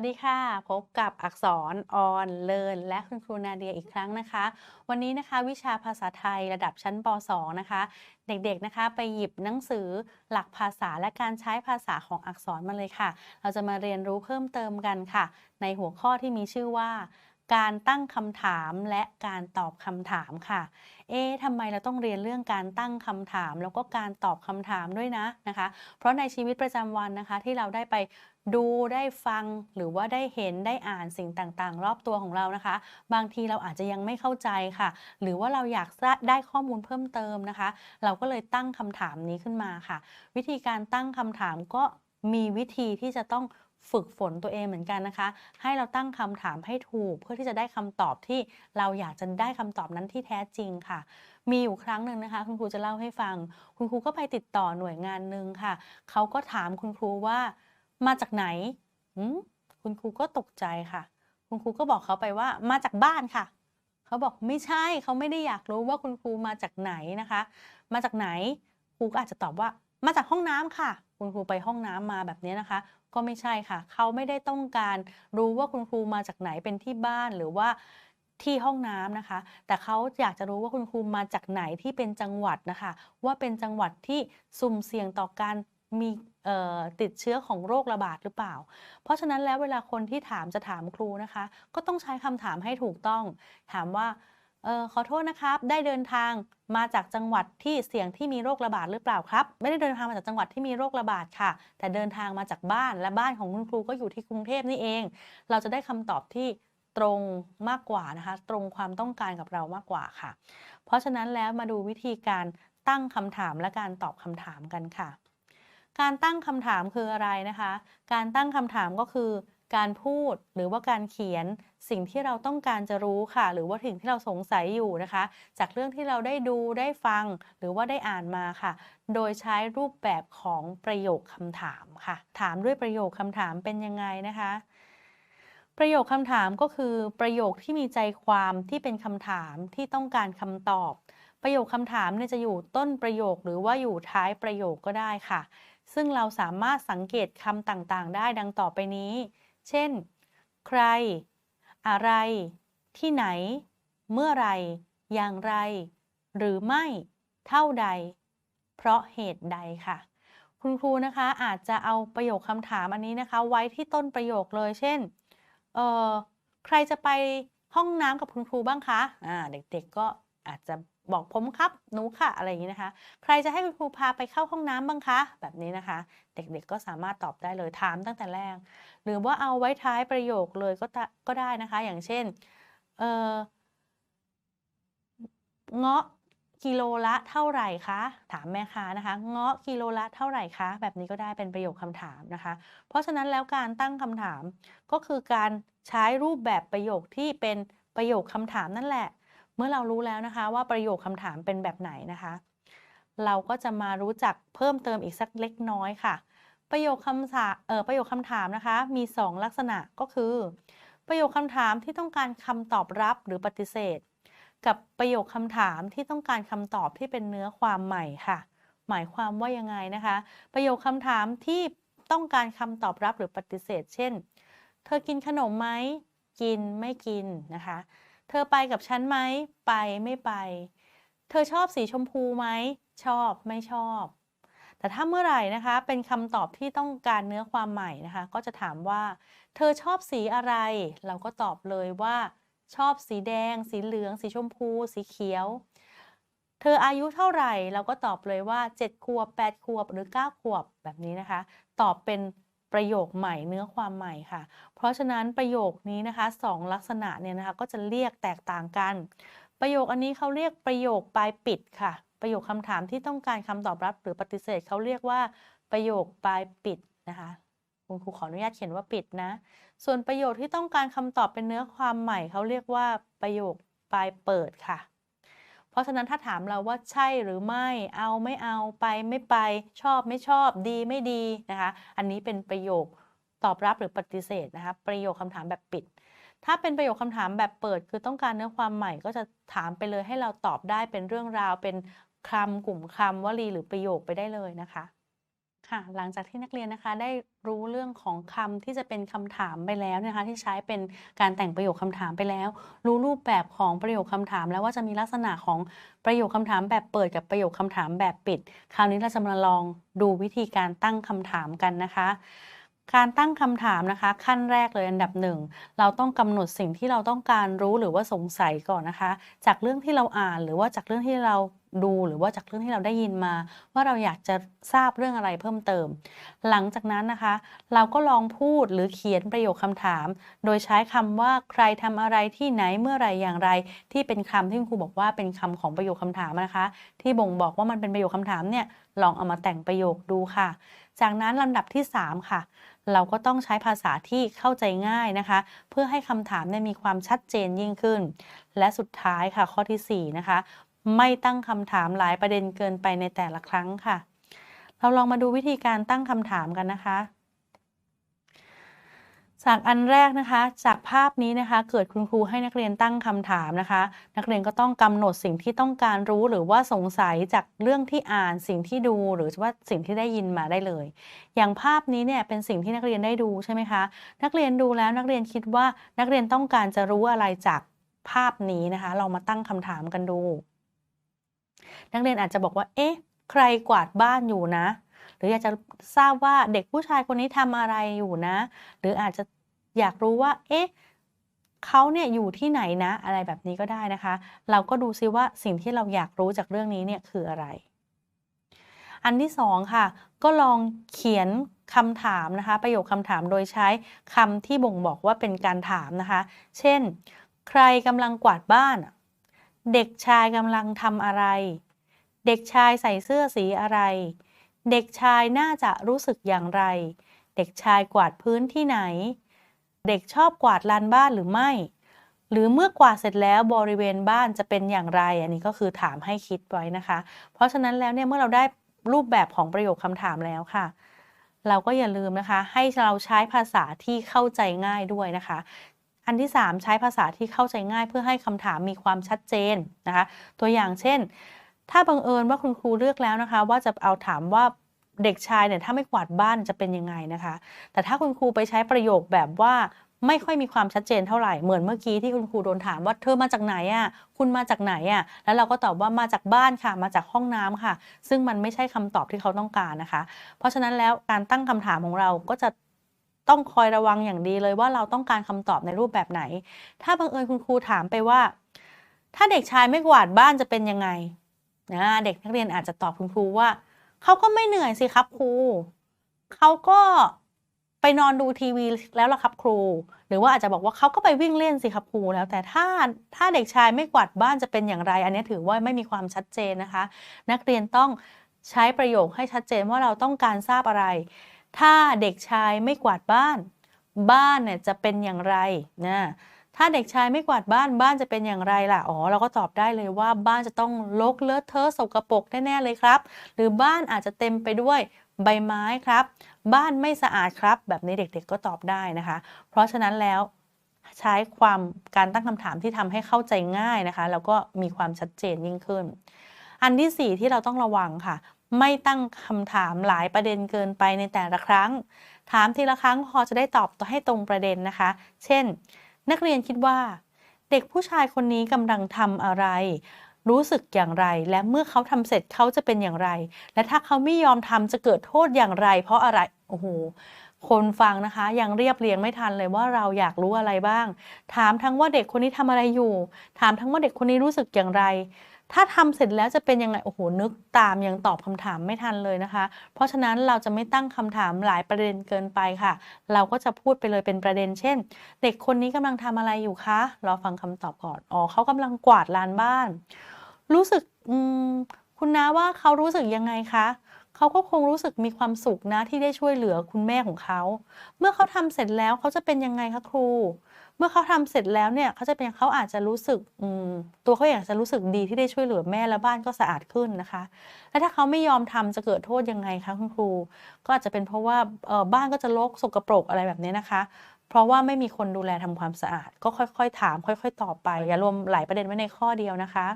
วัสดีค่ะ พบกับอักษรออนเลินและคุณครูนาเดียอีกครั้งนะคะ วันนี้นะคะวิชาภาษาไทยระดับชั้นป .2 นะคะ เด็กๆนะคะไปหยิบหนังสือหลักภาษาและการใช้ภาษาของอักษรมาเลยค่ะ เราจะมาเรียนรู้เพิ่มเติมกันค่ะ ในหัวข้อที่มีชื่อว่า การตั้งคำถามและการตอบคำถามค่ะ เอ๊ะทำไมเราต้องเรียนเรื่องการตั้งคำถาม แล้วก็การตอบคำถามด้วยนะนะคะ เพราะในชีวิตประจำวันนะคะที่เราได้ไปดูได้ฟังหรือว่าได้เห็นได้อ่านสิ่งต่างๆ รอบตัวของเรานะคะ บางทีเราอาจจะยังไม่เข้าใจค่ะ หรือว่าเราอยากได้ข้อมูลเพิ่มเติมนะคะ เราก็เลยตั้งคำถามนี้ขึ้นมาค่ะ วิธีการตั้งคำถามก็มีวิธีที่จะต้อง ฝึกฝนตัวเองเหมือนกันนะคะ ให้เราตั้งคำถามให้ถูก เพื่อที่จะได้คำตอบที่เราอยากจะได้คำตอบนั้นที่แท้จริงค่ะ มีอยู่ครั้งหนึ่งนะคะ คุณครูจะเล่าให้ฟัง คุณครูก็ไปติดต่อหน่วยงานหนึ่งค่ะ เขาก็ถามคุณครูว่า มาจากไหนคุณครูก็ตกใจค่ะ คุณครูก็บอกเขาไปว่ามาจากบ้านค่ะ เขาบอกไม่ใช่เขาไม่ได้อยากรู้ว่าคุณครูมาจากไหนนะคะ มาจากไหนครูก็อาจจะตอบว่า มาจากห้องน้ำค่ะ คุณครูไปห้องน้ำมาแบบนี้นะคะ ก็ไม่ใช่ค่ะ เขาไม่ได้ต้องการรู้ว่าคุณครูมาจากไหนเป็นที่บ้านหรือว่าที่ห้องน้ำนะคะ แต่เขาอยากจะรู้ว่าคุณครูมาจากไหนที่เป็นจังหวัดนะคะ ว่าเป็นจังหวัดที่สุ่มเสี่ยงต่อการมีติดเชื้อของโรคระบาดหรือเปล่า เพราะฉะนั้นแล้วเวลาคนที่ถามจะถามครูนะคะ ก็ต้องใช้คำถามให้ถูกต้อง ถามว่า ออขอโทษนะครับ ได้เดินทางมาจากจังหวัดที่เสี่ยงที่มีโรคระบาดหรือเปล่าครับ ไม่ได้เดินทางมาจากจังหวัดที่มีโรคระบาดค่ะ แต่เดินทางมาจากบ้านและบ้านของคุณครูก็อยู่ที่กรุงเทพนี่เอง เราจะได้คำตอบที่ตรงมากกว่านะคะ ตรงความต้องการกับเรามากกว่าค่ะ เพราะฉะนั้นแล้วมาดูวิธีการตั้งคำถามและการตอบคำถามกันค่ะ การตั้งคำถามคืออะไรนะคะ การตั้งคำถามก็คือ การพูดหรือว่าการเขียนสิ่งที่เราต้องการจะรู้ค่ะ หรือว่าสิ่งที่เราสงสัยอยู่นะคะ จากเรื่องที่เราได้ดูได้ฟัง หรือว่าได้อ่านมาค่ะ โดยใช้รูปแบบของประโยคคำถามค่ะ ถามด้วยประโยคคำถามเป็นยังไงนะคะ ประโยคคำถามก็คือประโยคที่มีใจความที่เป็นคำถามที่ต้องการคำตอบ ประโยคคำถามเนี่ยจะอยู่ต้นประโยคหรือว่าอยู่ท้ายประโยคก็ได้ค่ะ ซึ่งเราสามารถสังเกตคำต่างๆ ได้ดังต่อไปนี้ เช่น ใคร อะไร ที่ไหน เมื่อไร อย่างไร หรือไม่ เท่าใด เพราะเหตุใดค่ะ คุณครูนะคะอาจจะเอาประโยคคำถามอันนี้นะคะ ไว้ที่ต้นประโยคเลย เช่น เออใครจะไปห้องน้ำกับคุณครูบ้างคะ อ่า เด็กๆก็อาจจะ บอกผมครับหนูค่ะอะไรอย่างนี้นะคะ ใครจะให้คุณครูพาไปเข้าห้องน้ำบ้างคะ แบบนี้นะคะ เด็กๆก็สามารถตอบได้เลยถามตั้งแต่แรก หรือว่าเอาไว้ท้ายประโยคเลยก็ก็ได้นะคะ อย่างเช่นเออเงาะกิโลละเท่าไหร่คะ ถามแม่ค้านะคะ เงาะกิโลละเท่าไหร่คะ แบบนี้ก็ได้เป็นประโยคคำถามนะคะ เพราะฉะนั้นแล้วการตั้งคำถามก็คือการใช้รูปแบบประโยคที่เป็นประโยคคำถามนั่นแหละ มื่อเรารู้แล้วนะคะ ว่าประโยคคำถามเป็นแบบไหนนะคะ เราก็จะมารู้จักเพิ่มเติมอีกสักเล็กน้อยค่ะ ประโยคคำถามเออประโยคคำถามนะคะ มี 2 ลักษณะก็คือ ประโยคคำถามที่ต้องการคำตอบรับหรือปฏิเสธ กับประโยคคำถามที่ต้องการคำตอบที่เป็นเนื้อความใหม่ค่ะ หมายความว่ายังไงนะคะ ประโยคคำถามที่ต้องการคำตอบรับหรือปฏิเสธ เช่น เธอกินขนมไหมกินไม่กินนะคะ เธอไปกับฉันไหม ไปไม่ไป เธอชอบสีชมพูไหม ชอบไม่ชอบ แต่ถ้าเมื่อไหร่นะคะ เป็นคำตอบที่ต้องการเนื้อความใหม่นะคะ ก็จะถามว่า เธอชอบสีอะไร เราก็ตอบเลยว่า ชอบสีแดง สีเหลือง สีชมพู สีเขียว เธออายุเท่าไหร่ เราก็ตอบเลยว่า 7 ขวบ 8 ขวบ หรือ 9 ขวบแบบนี้นะคะ ตอบเป็น ประโยคใหม่เนื้อความใหม่ค่ะ เพราะฉะนั้นประโยคนี้นะคะสองลักษณะเนี่ยนะคะก็จะเรียกแตกต่างกัน ประโยคอันนี้เขาเรียกประโยคปลายปิดค่ะ ประโยคคำถามที่ต้องการคำตอบรับหรือปฏิเสธเขาเรียกว่าประโยคปลายปิดนะคะคุณครูขออนุญาตเขียนว่าปิดนะ ส่วนประโยคที่ต้องการคำตอบเป็นเนื้อความใหม่เขาเรียกว่าประโยคปลายเปิดค่ะ เพราะฉะนั้นถ้าถามเราว่าใช่หรือไม่เอาไม่เอาไปไม่ไปชอบไม่ชอบดีไม่ดีนะคะอันนี้เป็นประโยคตอบรับหรือปฏิเสธนะคะประโยคคำถามแบบปิด ถ้าเป็นประโยคคำถามแบบเปิด คือต้องการเนื้อความใหม่ก็จะถามไปเลยให้เราตอบได้เป็นเรื่องราวเป็นคำกลุ่มคำวลีหรือประโยคไปได้เลยนะคะ ค่ะหลังจากที่นักเรียนนะคะได้รู้เรื่องของคำที่จะเป็นคำถามไปแล้วนะคะ ที่ใช้เป็นการแต่งประโยคคำถามไปแล้ว รู้รูปแบบของประโยคคำถาม แล้วว่าจะมีลักษณะของประโยคคำถามแบบเปิดกับประโยคคำถามแบบปิด คราวนี้เราจะมาลองดูวิธีการตั้งคำถามกันนะคะ การตั้งคำถามนะคะ ขั้นแรกเลยอันดับหนึ่งเราต้องกำหนดสิ่งที่เราต้องการรู้หรือว่าสงสัยก่อนนะคะ จากเรื่องที่เราอ่านหรือว่าจากเรื่องที่เรา ดูหรือว่าจากเรื่องที่เราได้ยินมา ว่าเราอยากจะทราบเรื่องอะไรเพิ่มเติม หลังจากนั้นนะคะ เราก็ลองพูดหรือเขียนประโยคคำถาม โดยใช้คำว่าใครทำอะไรที่ไหนเมื่อไรอย่างไร ที่เป็นคำที่คุณครูบอกว่าเป็นคำของประโยคคำถามนะคะ ที่บ่งบอกว่ามันเป็นประโยคคำถามเนี่ยลองเอามาแต่งประโยคดูค่ะ จากนั้นลำดับที่ 3 ค่ะ เราก็ต้องใช้ภาษาที่เข้าใจง่ายนะคะ เพื่อให้คำถามเนี่ยมีความชัดเจนยิ่งขึ้น และสุดท้ายค่ะข้อทีสี่4 นะคะ ไม่ตั้งคำถามหลายประเด็นเกินไปในแต่ละครั้งค่ะ เราลองมาดูวิธีการตั้งคำถามกันนะคะ จากอันแรกนะคะ จากภาพนี้นะคะ เกิดคุณครูให้นักเรียนตั้งคำถามนะคะ นักเรียนก็ต้องกำหนดสิ่งที่ต้องการรู้หรือว่าสงสัยจากเรื่องที่อ่านสิ่งที่ดูหรือว่าสิ่งที่ได้ยินมาได้เลย อย่างภาพนี้เนี่ยเป็นสิ่งที่นักเรียนได้ดูใช่ไหมคะ นักเรียนดูแล้วนักเรียนคิดว่านักเรียนต้องการจะรู้อะไรจากภาพนี้นะคะ เรามาตั้งคำถามกันดู นักเรียนอาจจะบอกว่า เอ๊ะ ใครกวาดบ้านอยู่นะ หรืออยากจะทราบว่าเด็กผู้ชายคนนี้ทำอะไรอยู่นะ หรืออาจจะอยากรู้ว่า เอ๊ะเขาเนี่ยอยู่ที่ไหนนะ อะไรแบบนี้ก็ได้นะคะ เราก็ดูซิว่าสิ่งที่เราอยากรู้จากเรื่องนี้เนี่ยคืออะไร อันที่สองค่ะ ก็ลองเขียนคำถามนะคะ ประโยคคำถามโดยใช้คำที่บ่งบอกว่าเป็นการถามนะคะ เช่น ใครกำลังกวาดบ้าน เด็กชายกำลังทำอะไร เด็กชายใส่เสื้อสีอะไร เด็กชายน่าจะรู้สึกอย่างไร เด็กชายกวาดพื้นที่ไหน เด็กชอบกวาดลานบ้านหรือไม่ หรือเมื่อกวาดเสร็จแล้วบริเวณบ้านจะเป็นอย่างไร อันนี้ก็คือถามให้คิดไว้นะคะ เพราะฉะนั้นแล้วเนี่ยเมื่อเราได้รูปแบบของประโยคคำถามแล้วค่ะเราก็อย่าลืมนะคะ ให้เราใช้ภาษาที่เข้าใจง่ายด้วยนะคะ อันที่ 3 ใช้ภาษาที่เข้าใจง่ายเพื่อให้คำถามมีความชัดเจนนะคะ ตัวอย่างเช่น ถ้าบังเอิญว่าคุณครูเลือกแล้วนะคะ ว่าจะเอาถามว่าเด็กชายเนี่ยถ้าไม่กวาดบ้านจะเป็นยังไงนะคะ แต่ถ้าคุณครูไปใช้ประโยคแบบว่าไม่ค่อยมีความชัดเจนเท่าไหร่ เหมือนเมื่อกี้ที่คุณครูโดนถามว่าเธอมาจากไหนอะ คุณมาจากไหนอะ แล้วเราก็ตอบว่ามาจากบ้านค่ะ มาจากห้องน้ำค่ะ ซึ่งมันไม่ใช่คำตอบที่เขาต้องการนะคะ เพราะฉะนั้นแล้วการตั้งคำถามของเราก็จะ ต้องคอยระวังอย่างดีเลยว่าเราต้องการคำตอบในรูปแบบไหน ถ้าบังเอิญคุณครูถามไปว่า ถ้าเด็กชายไม่กวาดบ้านจะเป็นยังไงนะเด็กนักเรียนอาจจะตอบคุณครูว่าเขาก็ไม่เหนื่อยสิครับครูเขาก็ไปนอนดูทีวีแล้วล่ะครับครู หรือว่าอาจจะบอกว่าเขาก็ไปวิ่งเล่นสิครับครูแล้ว แต่ถ้าถ้าเด็กชายไม่กวาดบ้านจะเป็นอย่างไร อันนี้ถือว่าไม่มีความชัดเจนนะคะ นักเรียนต้องใช้ประโยคให้ชัดเจนว่าเราต้องการทราบอะไร ถ้าเด็กชายไม่กวาดบ้าน บ้านเนี่ยจะเป็นอย่างไรนะถ้าเด็กชายไม่กวาดบ้านบ้านจะเป็นอย่างไรล่ะ อ๋อ เราก็ตอบได้เลยว่าบ้านจะต้องรกเลอะเทอะสกปรกแน่ๆเลยครับ หรือบ้านอาจจะเต็มไปด้วยใบไม้ครับ บ้านไม่สะอาดครับ แบบนี้เด็กๆก็ตอบได้นะคะ เพราะฉะนั้นแล้วใช้ความการตั้งคำถามที่ทำให้เข้าใจง่ายนะคะ แล้วก็มีความชัดเจนยิ่งขึ้น อันที่ 4 ที่เราต้องระวังค่ะ ไม่ตั้งคำถามหลายประเด็นเกินไปในแต่ละครั้ง ถามทีละครั้งพอจะได้ตอบให้ตรงประเด็นนะคะ เช่น นักเรียนคิดว่า เด็กผู้ชายคนนี้กำลังทำอะไร รู้สึกอย่างไร และเมื่อเขาทำเสร็จเขาจะเป็นอย่างไร และถ้าเขาไม่ยอมทำจะเกิดโทษอย่างไร เพราะอะไร โอ้โหคนฟังนะคะยังเรียบเรียงไม่ทันเลยว่าเราอยากรู้อะไรบ้าง ถามทั้งว่าเด็กคนนี้ทำอะไรอยู่ ถามทั้งว่าเด็กคนนี้รู้สึกอย่างไร ถ้าทำเสร็จแล้วจะเป็นยังไงโอ้โหนึกตามยังตอบคำถามไม่ทันเลยนะคะ เพราะฉะนั้นเราจะไม่ตั้งคำถามหลายประเด็นเกินไปค่ะ เราก็จะพูดไปเลยเป็นประเด็น เช่น เด็กคนนี้กำลังทำอะไรอยู่คะรอฟังคำตอบก่อนอ๋อเขากำลังกวาดลานบ้าน รู้สึกคุณน้าว่าเขารู้สึกยังไงคะเขาก็คงรู้สึกมีความสุขนะที่ได้ช่วยเหลือคุณแม่ของเขา เมื่อเขาทำเสร็จแล้วเขาจะเป็นยังไงคะครู เมื่อเขาทำเสร็จแล้วเนี่ยเขาจะเป็นเขาอาจจะรู้สึกตัวเขาอยากจะรู้สึกดีที่ได้ช่วยเหลือแม่และบ้านก็สะอาดขึ้นนะคะ และถ้าเขาไม่ยอมทำจะเกิดโทษยังไงคะคุณครู ก็อาจจะเป็นเพราะว่าบ้านก็จะรกสกปรกอะไรแบบนี้นะคะ เพราะว่าไม่มีคนดูแลทำความสะอาด ก็ค่อยๆ ถาม ค่อย ๆ ตอบไปอย่ารวมหลายประเด็นไว้ในข้อเดียวนะคะ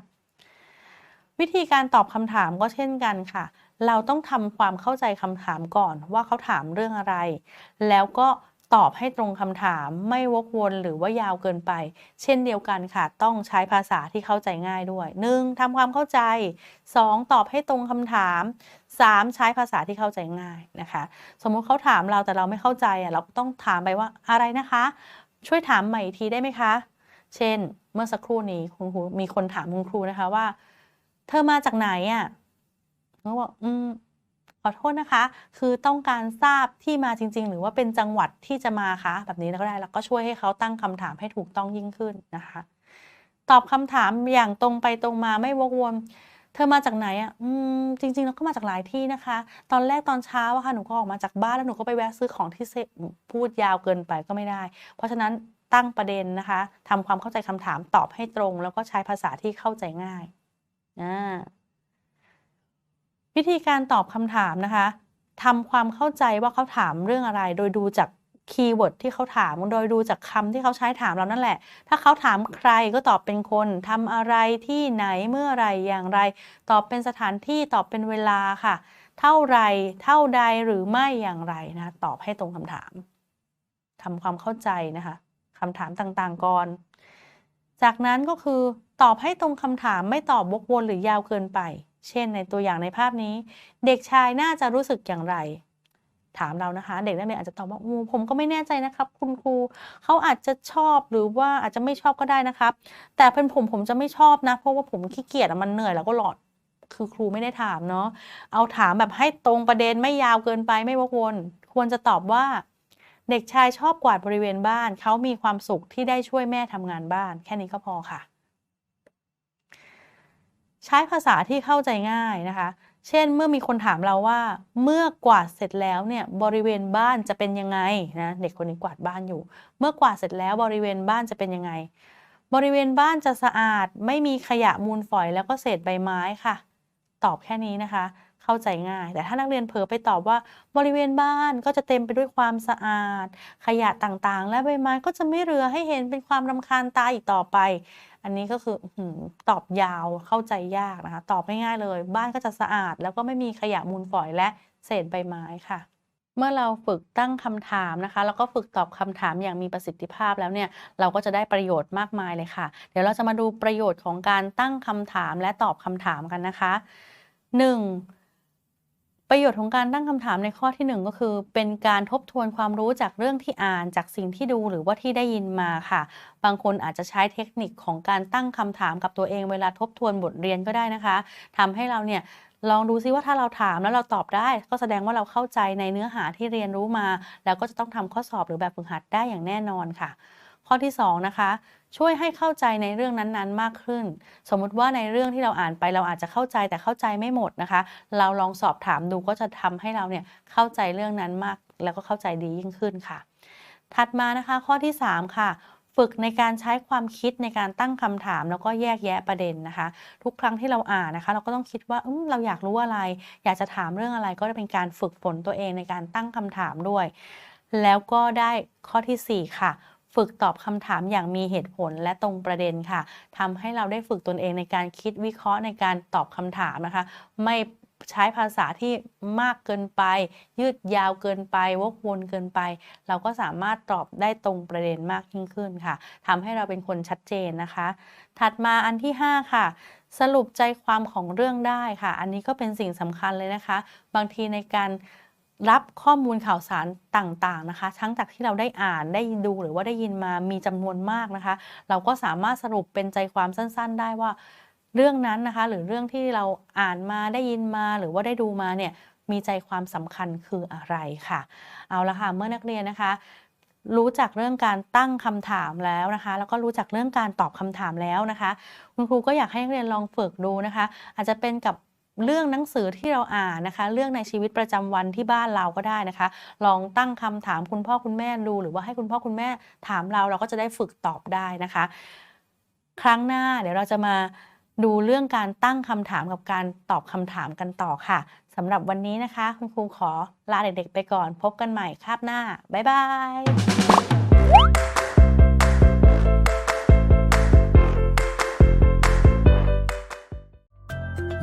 วิธีการตอบคำถามก็เช่นกันค่ะ เราต้องทำความเข้าใจคำถามก่อนว่าเขาถามเรื่องอะไร แล้วก็ ตอบให้ตรงคำถามไม่วกวนหรือว่ายาวเกินไป เช่นเดียวกันค่ะ ต้องใช้ภาษาที่เข้าใจง่ายด้วย 1. ทำความเข้าใจ 2. ตอบให้ตรงคำถาม 3. ใช้ภาษาที่เข้าใจง่ายนะคะ สมมุติเขาถามเราแต่เราไม่เข้าใจอะเราต้องถามไปว่าอะไรนะคะ ช่วยถามใหม่อีกทีได้ไหมคะ เช่น เมื่อสักครู่นี้คุณครูมีคนถามคุณครูนะคะว่า เธอมาจากไหนอะเขาบอกอืม ขอโทษนะคะ คือต้องการทราบที่มาจริง ๆ หรือว่าเป็นจังหวัดที่จะมาคะ แบบนี้ก็ได้ แล้วก็ช่วยให้เขาตั้งคำถามให้ถูกต้องยิ่งขึ้นนะคะ ตอบคำถามอย่างตรงไปตรงมาไม่วกวนเธอมาจากไหนอะอืมจริงๆแล้วก็มาจากหลายที่นะคะ ตอนแรกตอนเช้าอะค่ะหนูก็ออกมาจากบ้านแล้วหนูก็ไปแวะซื้อของที่เซพูดยาวเกินไปก็ไม่ได้ เพราะฉะนั้นตั้งประเด็นนะคะทำความเข้าใจคำถามตอบให้ตรง แล้วก็ใช้ภาษาที่เข้าใจง่ายอ่า วิธีการตอบคำถามนะคะทำความเข้าใจว่าเขาถามเรื่องอะไร โดยดูจากคีย์เวิร์ดที่เขาถาม โดยดูจากคำที่เขาใช้ถามเรานั่นแหละ ถ้าเขาถามใครก็ตอบเป็นคนทำอะไรที่ไหนเมื่อไรอย่างไร ตอบเป็นสถานที่ตอบเป็นเวลาค่ะ เท่าไรเท่าใดหรือไม่อย่างไรนะตอบให้ตรงคำถามทำความเข้าใจนะคะคำถามต่างๆก่อน จากนั้นก็คือตอบให้ตรงคำถามไม่ตอบวกวนหรือยาวเกินไป เช่นในตัวอย่างในภาพนี้ เด็กชายน่าจะรู้สึกอย่างไร ถามเรานะคะ เด็กนักเรียนอาจจะตอบว่าอูผมก็ไม่แน่ใจนะครับ คุณครูเขาอาจจะชอบหรือว่าอาจจะไม่ชอบก็ได้นะครับ แต่เป็นผมผมจะไม่ชอบนะ เพราะว่าผมขี้เกียจมันเหนื่อยแล้วก็หลอดคือครูไม่ได้ถามเนาะเอาถามแบบให้ตรงประเด็นไม่ยาวเกินไปไม่วกวนควรจะตอบว่าเด็กชายชอบกวาดบริเวณบ้าน เขามีความสุขที่ได้ช่วยแม่ทำงานบ้าน แค่นี้ก็พอค่ะ ใช้ภาษาที่เข้าใจง่ายนะคะ เช่นเมื่อมีคนถามเราว่า เมื่อกวาดเสร็จแล้วเนี่ยบริเวณบ้านจะเป็นยังไงนะเด็กคนนี้กวาดบ้านอยู่ เมื่อกวาดเสร็จแล้วบริเวณบ้านจะเป็นยังไง บริเวณบ้านจะสะอาด ไม่มีขยะมูลฝอยแล้วก็เศษใบไม้ค่ะ ตอบแค่นี้นะคะ เข้าใจง่าย แต่ถ้านักเรียนเผลอไปตอบว่า บริเวณบ้านก็จะเต็มไปด้วยความสะอาด ขยะต่างๆ และใบไม้ก็จะไม่เหลือให้เห็นเป็นความรำคาญตาอีกต่อไป อันนี้ก็คือตอบยาวเข้าใจยากนะคะ ตอบง่ายๆเลย บ้านก็จะสะอาด แล้วก็ไม่มีขยะมูลฝอยและเศษใบไม้ค่ะ เมื่อเราฝึกตั้งคำถามนะคะ แล้วก็ฝึกตอบคำถามอย่างมีประสิทธิภาพแล้วเนี่ย เราก็จะได้ประโยชน์มากมายเลยค่ะ เดี๋ยวเราจะมาดูประโยชน์ของการตั้งคำถามและตอบคำถามกันนะคะ 1. ประโยชน์ของการตั้งคำถามในข้อที่ 1 ก็คือ เป็นการทบทวนความรู้จากเรื่องที่อ่านจากสิ่งที่ดูหรือว่าที่ได้ยินมาค่ะ บางคนอาจจะใช้เทคนิคของการตั้งคำถามกับตัวเองเวลาทบทวนบทเรียนก็ได้นะคะทำให้เราเนี่ยลองดูซิว่าถ้าเราถามแล้วเราตอบได้ ก็แสดงว่าเราเข้าใจในเนื้อหาที่เรียนรู้มา แล้วก็จะต้องทำข้อสอบหรือแบบฝึกหัดได้อย่างแน่นอนค่ะ ข้อที่2นะคะ ช่วยให้เข้าใจในเรื่องนั้นๆ มากขึ้น สมมุติว่าในเรื่องที่เราอ่านไปเราอาจจะเข้าใจแต่เข้าใจไม่หมดนะคะ เราลองสอบถามดูก็จะทำให้เราเนี่ยเข้าใจเรื่องนั้นมาก แล้วก็เข้าใจดียิ่งขึ้นค่ะ ถัดมานะคะข้อที่ 3 ค่ะฝึกในการใช้ความคิดในการตั้งคำถาม แล้วก็แยกแยะประเด็นนะคะ ทุกครั้งที่เราอ่านนะคะ เราก็ต้องคิดว่าเราอยากรู้อะไร อยากจะถามเรื่องอะไรก็จะเป็นการฝึกฝนตัวเองในการตั้งคำถามด้วย แล้วก็ได้ข้อทีสี่4 ค่ะ ฝึกตอบคำถามอย่างมีเหตุผลและตรงประเด็นค่ะทำให้เราได้ฝึกตนเองในการคิดวิเคราะห์ในการตอบคำถามนะคะ ไม่ใช้ภาษาที่มากเกินไป ยืดยาวเกินไป วกวนเกินไป เราก็สามารถตอบได้ตรงประเด็นมากยิ่งขึ้นค่ะทำให้เราเป็นคนชัดเจนนะคะ ถัดมาอันที่ 5 ค่ะสรุปใจความของเรื่องได้ค่ะ อันนี้ก็เป็นสิ่งสำคัญเลยนะคะ บางทีในการ รับข้อมูลข่าวสารต่างๆนะคะ ทั้งจากที่เราได้อ่านได้ดูหรือว่าได้ยินมามีจำนวนมากนะคะ เราก็สามารถสรุปเป็นใจความสั้น ๆ ได้ว่า เรื่องนั้นนะคะ หรือเรื่องที่เราอ่านมาได้ยินมา หรือว่าได้ดูมาเนี่ยมีใจความสำคัญคืออะไรค่ะ เอาละค่ะเมื่อนักเรียนนะคะ รู้จักเรื่องการตั้งคำถามแล้วนะคะ แล้วก็รู้จักเรื่องการตอบคำถามแล้วนะคะ คุณครูก็อยากให้นักเรียนลองฝึกดูนะคะ อาจจะเป็นกับ เรื่องหนังสือที่เราอ่านนะคะ เรื่องในชีวิตประจำวันที่บ้านเราก็ได้นะคะ ลองตั้งคำถามคุณพ่อคุณแม่ดูหรือว่าให้คุณพ่อคุณแม่ถามเราเราก็จะได้ฝึกตอบได้นะคะ ครั้งหน้าเดี๋ยวเราจะมาดูเรื่องการตั้งคำถามกับการตอบคำถามกันต่อค่ะสำหรับวันนี้นะคะ คุณครูขอลาเด็กๆไปก่อน พบกันใหม่คาบหน้า บ๊ายบาย